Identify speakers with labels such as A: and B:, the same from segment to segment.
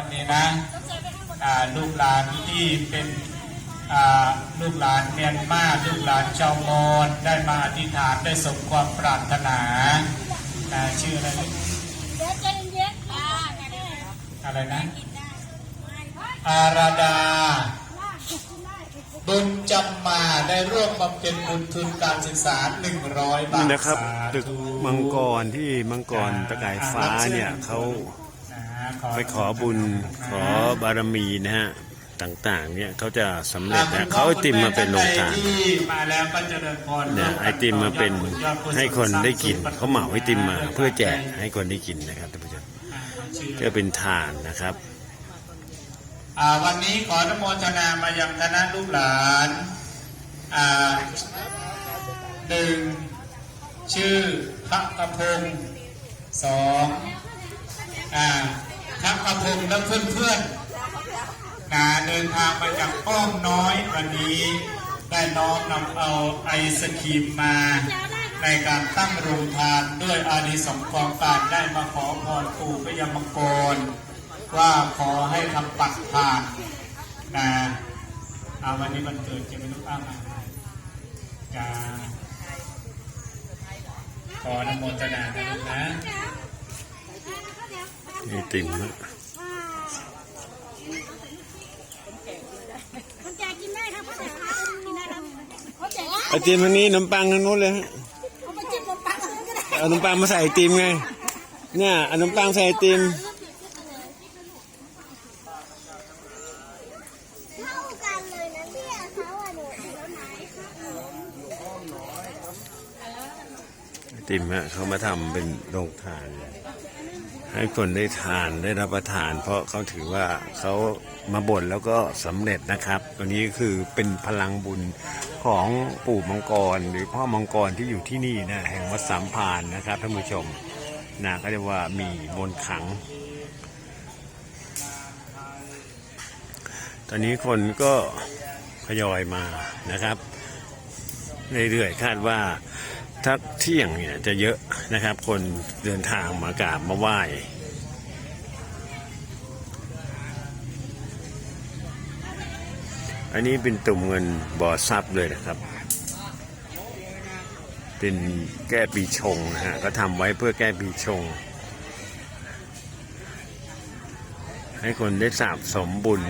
A: วันนี้นะลูกหลานที่เป็นลูกหลานเมียนมาลูกหลานชาวมอญได้มาอธิษฐานได้สมความปรารถนาอ่ชื่ออะไรลูก
B: เดี๋ยวใจเย็นๆอ่า
A: อะไรนะ อาราดา บุญจำมาได้ร่วมมาเป็นบุญทุนการศึกษา100บา
C: นี่
A: ท
C: นะครับตึกมังกรที่มังกรตะไก่ฟ้าเนี่ยเขา ไปขอบุญขอบารมีนะฮะต่างๆ เนี่ยเขาจะสำเร็จนะเขาเอาไอติมมาเป็นโรงทาน
A: ที่มาแล้วก็เจริญพร
C: เนี่ยไอติมมาเป็นให้คนได้กินเขาเหมาไอติมมา เพื่อแจกให้คนได้กินนะครับท่านผู้ชม
A: อ่าชื่อ
C: ก็เป็นทานนะครับ
A: อ่าวันนี้ขออนุโมทนามายังคณะลูกหลานอ่าหนึ่งชื่อพระกระพงศ์สองอ่า พระกระพงศ์และเพื่อนๆนะเดินทางมาจากป้อมน้อยวันนี้ได้น้อมนำเอาไอศครีมมา ในการตั้งโรงทานด้วยอานิสงส์ของการได้มาขอพรปู่พยมกรว่าขอให้ทำปัดผ่านนะเอาวันนี้มันเกิดจะไม่รู้อ้างอะไรจะขออนุโมทนานะนะ
C: ไอติมฮะ
B: คนแก่กินได้ครับคนแก่กินได้ครับคนแก่
C: ไอติมทางนี้ขนมปังทางนู้นเลยฮะ
B: เอาไปจิ้มนมปังอันนั้นก็ได้
C: เอาขนมปังมาใส่ไอติมไง เนี่ยเอาขนมปังใส่ไอติม
B: เท่ากันเลยนะเนี่ยเขาอะหนูเดี๋ยวไหน
C: ไอติมฮะเขามาทำเป็นโรงทาน ให้คนได้ทานได้รับประทาน เพราะเขาถือว่าเขามาบ่นแล้วก็สำเร็จนะครับตัวนี้คือเป็นพลังบุญของปู่มังกร หรือพ่อมังกรที่อยู่ที่นี่นะแห่งวัดสามพานนะครับท่านผู้ชมนะก็เรียกว่ามีมนขัง ตอนนี้คนก็ทยอยมานะครับ เรื่อยๆคาดว่า ถ้าเที่ยงเนี่ยจะเยอะนะครับ คนเดินทางมากราบมาไหว้อันนี้เป็นตุ่มเงินบ่อทรัพย์เลยนะครับ เป็นแก้ปีชงนะฮะก็ทำไว้เพื่อแก้ปีชง ให้คนได้สาบสมบุญ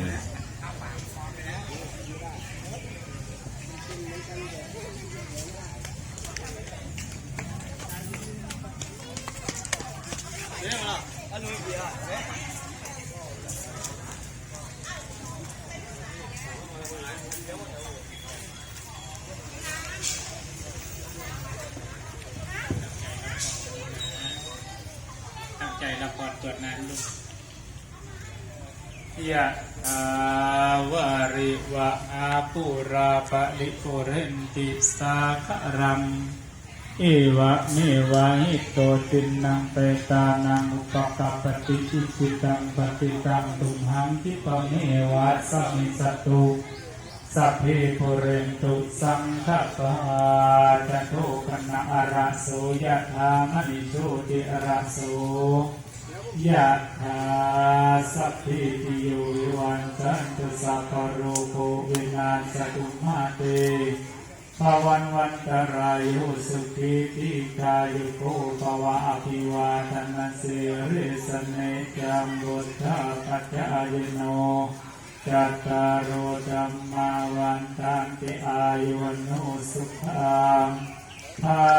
A: ละครตรวจนั้นลูกยะอาวาริวะอาปุราปะลิโกเรนติสาครัง เอวะเมวะหิโตตินังเปตานังอุปกัปปติจิตตังปฏิตังตุมหังทิปะเมวะสัมมิสตุ สัพเพปุเรนตุสังฆปาจะโทกนะอาระโสยะธามณิโชติอาระโสยะธาสัพพิติโยวิวันจันตุสัพพะโรโควินาศตุมาเตภวันวันตรายโยสุขีติกายุโกภวะอภิวาทนาสิริสเนจัมบุตตาปัจจายโน จัตตารโอธรรมาวันตังติอายุวันโนสุขังภา